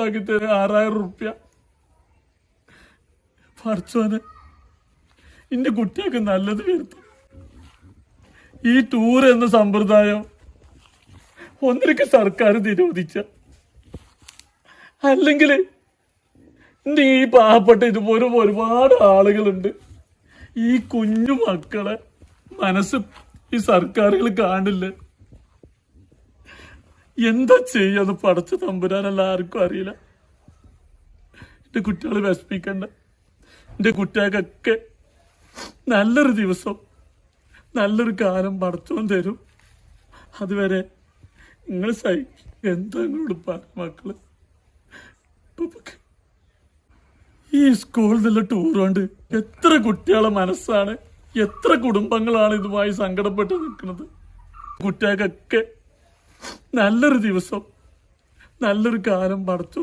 ആക്കി തരും ആറായിരം റുപ്യ. പറിച്ചോനെ എന്റെ കുട്ടിയൊക്കെ നല്ലത് വരുത്തും. ഈ ടൂർ എന്ന സമ്പ്രദായം ഒന്നിലേക്ക് സർക്കാർ നിരോധിച്ച. അല്ലെങ്കിൽ എന്റെ ഈ പാവപ്പെട്ട ഇതുപോലെ ഒരുപാട് ആളുകളുണ്ട്. ഈ കുഞ്ഞു മക്കളെ മനസ്സ് ഈ സർക്കാരുകൾ കാണില്ല. എന്താ ചെയ്യാന്ന് പടച്ച തമ്പുരാനല്ല ആർക്കും അറിയില്ല. എന്റെ കുട്ടികളെ വിഷമിക്കണ്ട. എന്റെ കുട്ടികൾക്കൊക്കെ നല്ലൊരു ദിവസം നല്ലൊരു കാലം പടച്ചോൻ തരും. അതുവരെ നിങ്ങൾ സഹി എന്താ നിങ്ങളോട് പറ മക്കൾ? ഈ സ്കൂളിൽ നിന്നുള്ള ടൂർ എത്ര കുട്ടികളെ മനസ്സാണ് എത്ര കുടുംബങ്ങളാണ് ഇതുമായി സങ്കടപ്പെട്ട് നിൽക്കുന്നത്. കുട്ടികൾക്കൊക്കെ നല്ലൊരു ദിവസം നല്ലൊരു കാലം പടച്ചോൻ